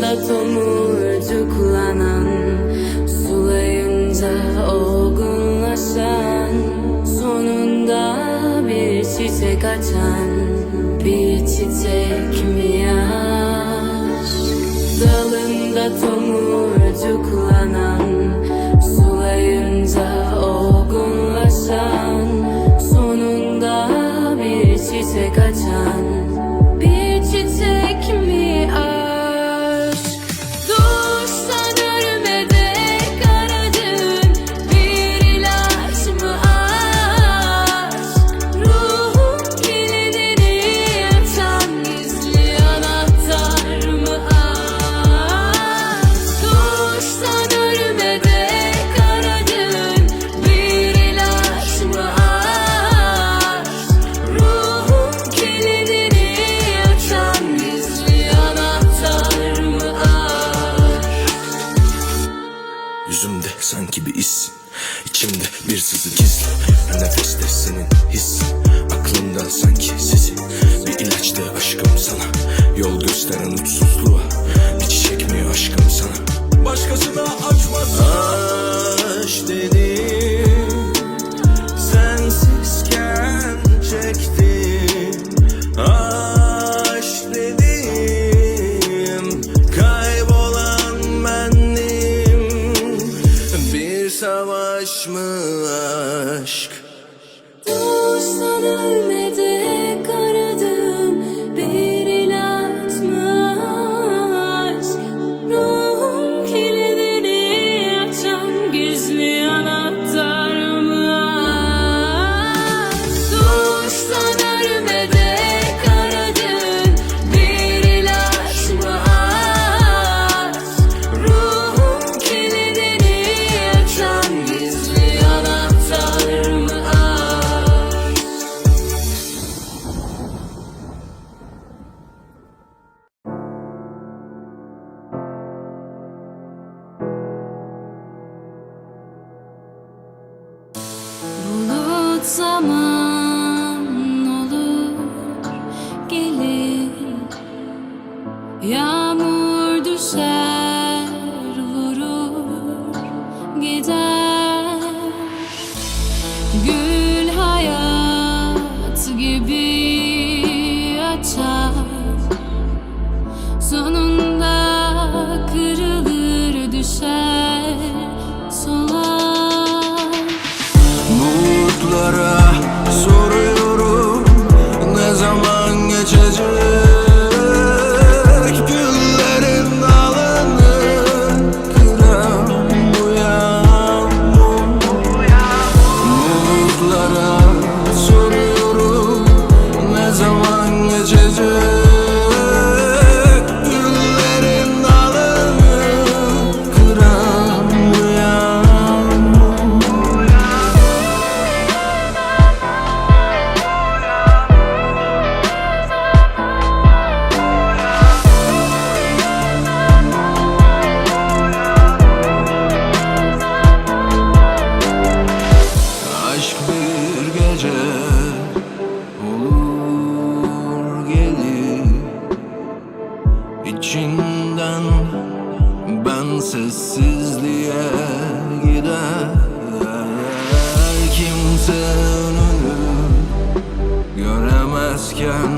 Başında tomurcuklanan Sulayınca olgunlaşan Sonunda bir çiçek açan Yüzümde sanki bir is içimde bir sızı gizli. Nefeste senin his Aklımdan sanki sesi. Bir ilaçtı aşkım sana Yol gösteren mutsuzluğa İçi çekmiyor aşkım sana? Başkasına açmasın Aşk dedi. zaman olur gelir. Yağmur düşer vurur gider. Gül hayat gibi açar. Jesus sessizliğe gider. Kimse önünü göremezken